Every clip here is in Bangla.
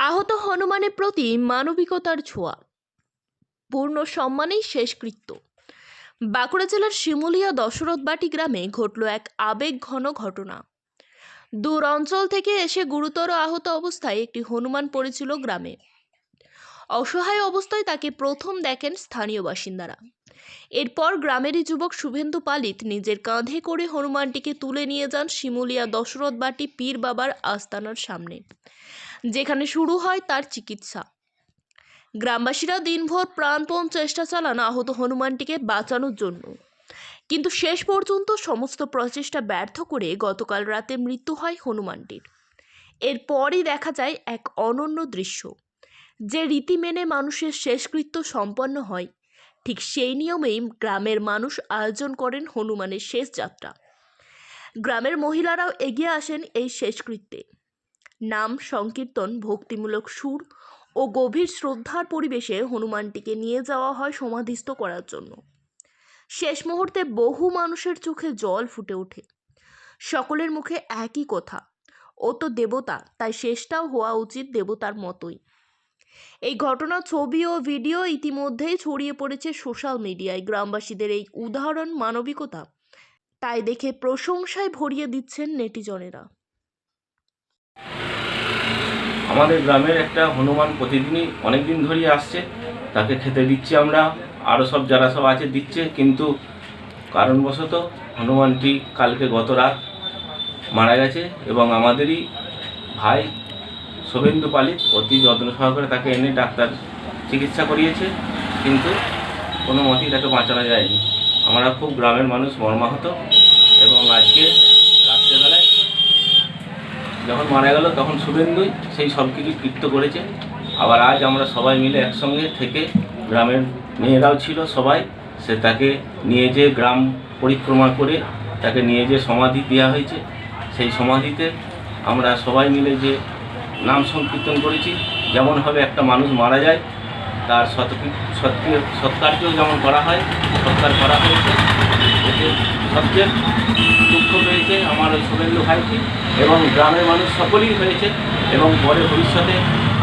আহত হনুমানের প্রতি মানবিকতার ছোঁয়া। পূর্ণ সম্মানেই শেষকৃত্য। বাঁকুড়া জেলার শিমুলিয়া দশরথবাটি গ্রামে ঘটল এক আবেগ ঘন ঘটনা। দূর অঞ্চল থেকে এসে গুরুতর আহত অবস্থায় একটি হনুমান পড়েছিল গ্রামে। অসহায় অবস্থায় তাকে প্রথম দেখেন স্থানীয় বাসিন্দারা। এরপর গ্রামেরই যুবক শুভেন্দু পালিত নিজের কাঁধে করে হনুমানটিকে তুলে নিয়ে যান শিমুলিয়া দশরথবাটি পীর বাবার আস্তানার সামনে। যেখানে শুরু হয় তার চিকিৎসা। গ্রামবাসীরা দিনভর প্রাণপণ চেষ্টা চালান আহত হনুমানটিকে বাঁচানোর জন্য। কিন্তু শেষ পর্যন্ত সমস্ত প্রচেষ্টা ব্যর্থ করে গতকাল রাতে মৃত্যু হয় হনুমানটির। এরপরই দেখা যায় এক অনন্য দৃশ্য, যে রীতি মেনে মানুষের শেষকৃত্য সম্পন্ন হয়। ঠিক সেই নিয়মেই গ্রামের মানুষ আয়োজন করেন হনুমানের শেষ যাত্রা। গ্রামের মহিলারাও এগিয়ে আসেন এই শেষকৃত্যে। নাম, সংকীর্তন, ভক্তিমূলক সুর ও গভীর শ্রদ্ধার পরিবেশে হনুমানটিকে নিয়ে যাওয়া হয় সমাধিস্থ করার জন্য। শেষ মুহূর্তে বহু মানুষের চোখে জল ফুটে ওঠে। সকলের মুখে একই কথা, ও তো দেবতা, তাই শেষটাও হওয়া উচিত দেবতার মতোই। এই ঘটনার ছবি ও ভিডিও ইতিমধ্যেই ছড়িয়ে পড়েছে সোশ্যাল মিডিয়ায়। গ্রামবাসীদের এই উদাহরণ মানবিকতা, তাই দেখে প্রশংসায় ভরিয়ে দিচ্ছেন নেটিজনেরা। আমাদের গ্রামের একটা হনুমান প্রতিদিনই অনেক দিন ধরেই আসছে। তাকে খেতে দিচ্ছি আমরা আরও সব যারা সব আছে দিচ্ছে, কিন্তু কারণবশত হনুমানটি কালকে গত রাত মারা গেছে এবং আমাদেরই ভাই শোভেন্দু পালিত অতি যত্ন সহকারে তাকে এনে ডাক্তার চিকিৎসা করিয়েছে, কিন্তু কোনো মতেই তাকে বাঁচানো যায়নি। আমরা খুব গ্রামের মানুষ মর্মাহত এবং আজকে রাত্রেবেলায় যখন মারা গেল, তখন শুভেন্দুই সেই সব কিছু কৃত্য করেছে। আবার আজ আমরা সবাই মিলে একসঙ্গে থেকে গ্রামের মেয়েরাও ছিল সবাই, সে তাকে নিয়ে যে গ্রাম পরিক্রমা করে তাকে নিয়ে যে সমাধি দেওয়া হয়েছে, সেই সমাধিতে আমরা সবাই মিলে যে নাম সংকীর্তন করেছি যেমনভাবে একটা মানুষ মারা যায়, তার সৎকৃ, সৎকৃ- সৎকার্য যেমন করা হয়, সৎকার করা হয়েছে। সবচেয়ে দুঃখ পেয়েছে আমার ওই শুভেন্দু ভাইটি এবং গ্রামের মানুষ সকলেই হয়েছে এবং পরে ভবিষ্যতে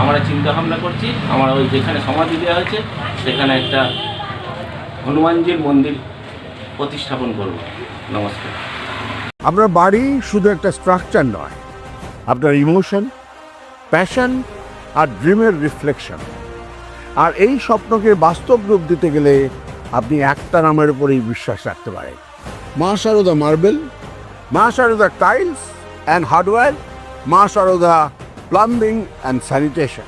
আমরা চিন্তা ভাবনা করছি, আমার ওই যেখানে সমাধি দেওয়া হয়েছে, সেখানে একটা হনুমানজির মন্দির প্রতিস্থাপন করব। নমস্কার। আপনার বাড়ি শুধু একটা স্ট্রাকচার নয়, আপনার ইমোশন প্যাশন আর ড্রিমের রিফ্লেকশন আর এই স্বপ্নকে বাস্তব রূপ দিতে গেলে আপনি একটা নামের উপরেই বিশ্বাস রাখতে পারেন। মা সারদা মার্বেল মা সারদা টাইলস অ্যান্ড হার্ডওয়্যার মা Sarada plumbing and sanitation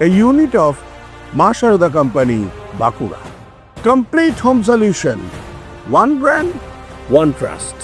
a unit of মা Sarada company Bankura complete home solution one brand one trust